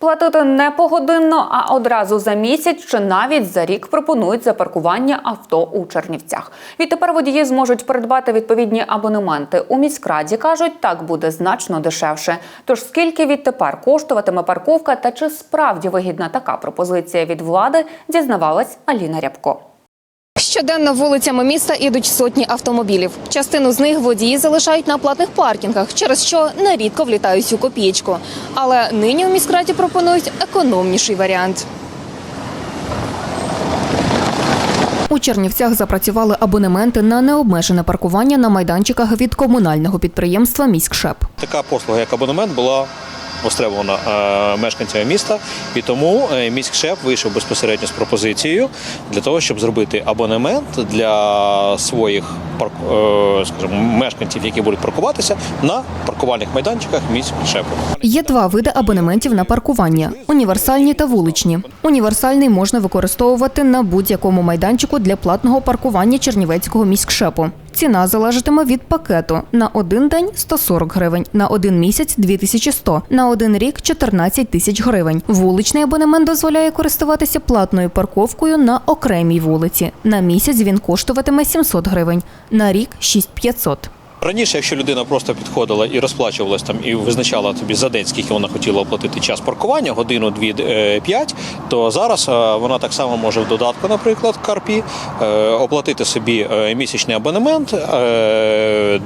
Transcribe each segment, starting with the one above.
Платити не погодинно, а одразу за місяць чи навіть за рік пропонують за паркування авто у Чернівцях. Відтепер водії зможуть придбати відповідні абонементи. У міськраді кажуть, так буде значно дешевше. Тож скільки відтепер коштуватиме парковка та чи справді вигідна така пропозиція від влади, дізнавалась Аліна Рябко. Щоденно вулицями міста ідуть сотні автомобілів. Частину з них водії залишають на платних паркінгах, через що нерідко влітають у копієчку. Але нині у міськраді пропонують економніший варіант. У Чернівцях запрацювали абонементи на необмежене паркування на майданчиках від комунального підприємства Міськшеп. Така послуга, як абонемент, була востребована е, мешканцями міста, і тому міськ міськшеф вийшов безпосередньо з пропозицією для того, щоб зробити абонемент для своїх е, скажімо, мешканців, які будуть паркуватися на паркувальних майданчиках міськшепу. Є два види абонементів на паркування: універсальні та вуличні. Універсальний можна використовувати на будь-якому майданчику для платного паркування Чернівецького міськшепу. Ціна залежатиме від пакету на один день 140 гривень, на один місяць 2100, на один рік 14 тисяч гривень. Вуличний абонемент дозволяє користуватися платною парковкою на окремій вулиці. На місяць він коштуватиме 700 гривень, на рік 6500. Раніше, якщо людина просто підходила і розплачувалась там і визначала тобі за день, скільки вона хотіла оплатити час паркування, годину, дві, е, п'ять, то зараз е, вона так само може в додатку, наприклад, Карпі, е, оплатити собі місячний абонемент,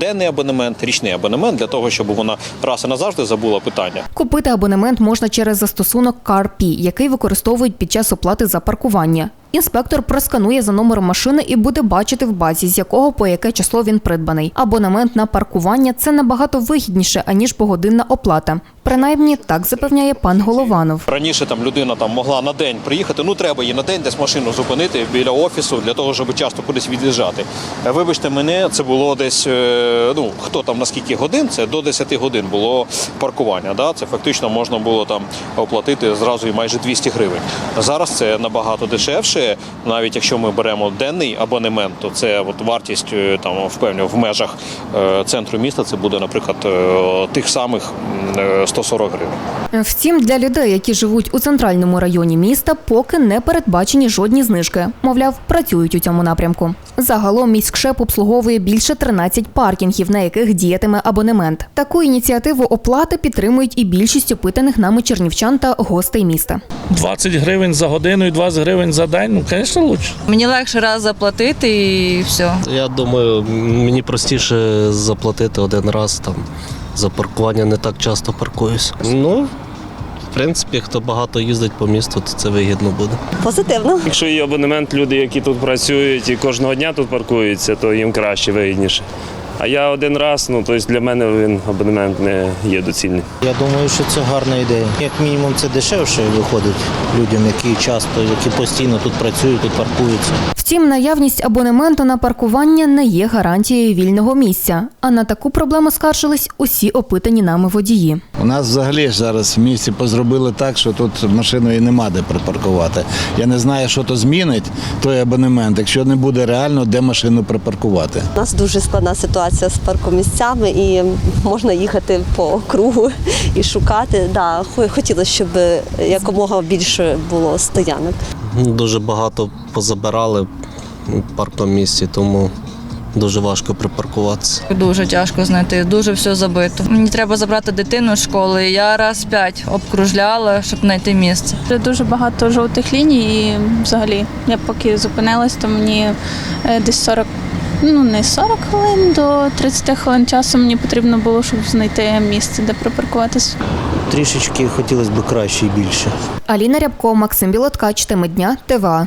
денний абонемент, річний абонемент для того, щоб вона раз і назавжди забула питання. Купити абонемент можна через застосунок CarPay, який використовують під час оплати за паркування. Інспектор просканує за номером машини і буде бачити в базі, з якого по яке число він придбаний. Абонемент на паркування це набагато вигідніше аніж погодинна оплата. Принаймні так запевняє пан Голованов. Раніше там людина там могла на день приїхати. Ну треба її на день десь машину зупинити біля офісу для того, щоб часто кудись від'їжджати. Е, Вибачте мене, це було десь е, ну хто там на скільки годин, це до 10 годин було паркування. Да? Це фактично можна було там оплатити зразу і майже 200 гривень. Зараз це набагато дешевше. Навіть якщо ми беремо денний абонемент, то це от вартість е, там впевнено в межах е, центру міста. Це буде, наприклад, е, тих самих м, е, 140 гривень. Втім, для людей, які живуть у центральному районі міста, поки не передбачені жодні знижки. Мовляв, працюють у цьому напрямку. Загалом міськшеп обслуговує більше 13 паркінгів, на яких діятиме абонемент. Таку ініціативу оплати підтримують і більшість опитаних нами чернівчан та гостей міста. 20 гривень за годину і 20 гривень за день, ну, звісно, краще. Мені легше раз заплатити і все. Я думаю, мені простіше заплатити один раз там. За паркування не так часто паркуюсь. Ну, в принципі, хто багато їздить по місту, то це вигідно буде. Позитивно. Якщо є абонемент, люди, які тут працюють і кожного дня тут паркуються, то їм краще, вигідніше. А я один раз, ну тобто для мене він абонемент не є доцільний. Я думаю, що це гарна ідея. Як мінімум, це дешевше виходить людям, які часто, які постійно тут працюють, тут паркуються. Втім, наявність абонементу на паркування не є гарантією вільного місця. А на таку проблему скаржились усі опитані нами водії. У нас взагалі зараз в місті позробили так, що тут машину і нема де припаркувати. Я не знаю, що то змінить той абонемент, якщо не буде реально де машину припаркувати. У нас дуже складна ситуація з паркомісцями і можна їхати по кругу і шукати. Да, хо- хотілося, щоб якомога більше було стоянок. Дуже багато позабирали в паркомісці, тому дуже важко припаркуватися. Дуже тяжко знайти, дуже все забито. Мені треба забрати дитину з школи. Я раз п'ять обкружляла, щоб знайти місце. Дуже дуже багато жовтих ліній і взагалі я поки зупинилась, то мені е, десь 40, ну не 40 хвилин до 30 хвилин часу мені потрібно було, щоб знайти місце, де припаркуватися. Трішечки хотілося б краще і більше. Аліна Рябко, Максим Білоткач, теми дня, ТВА.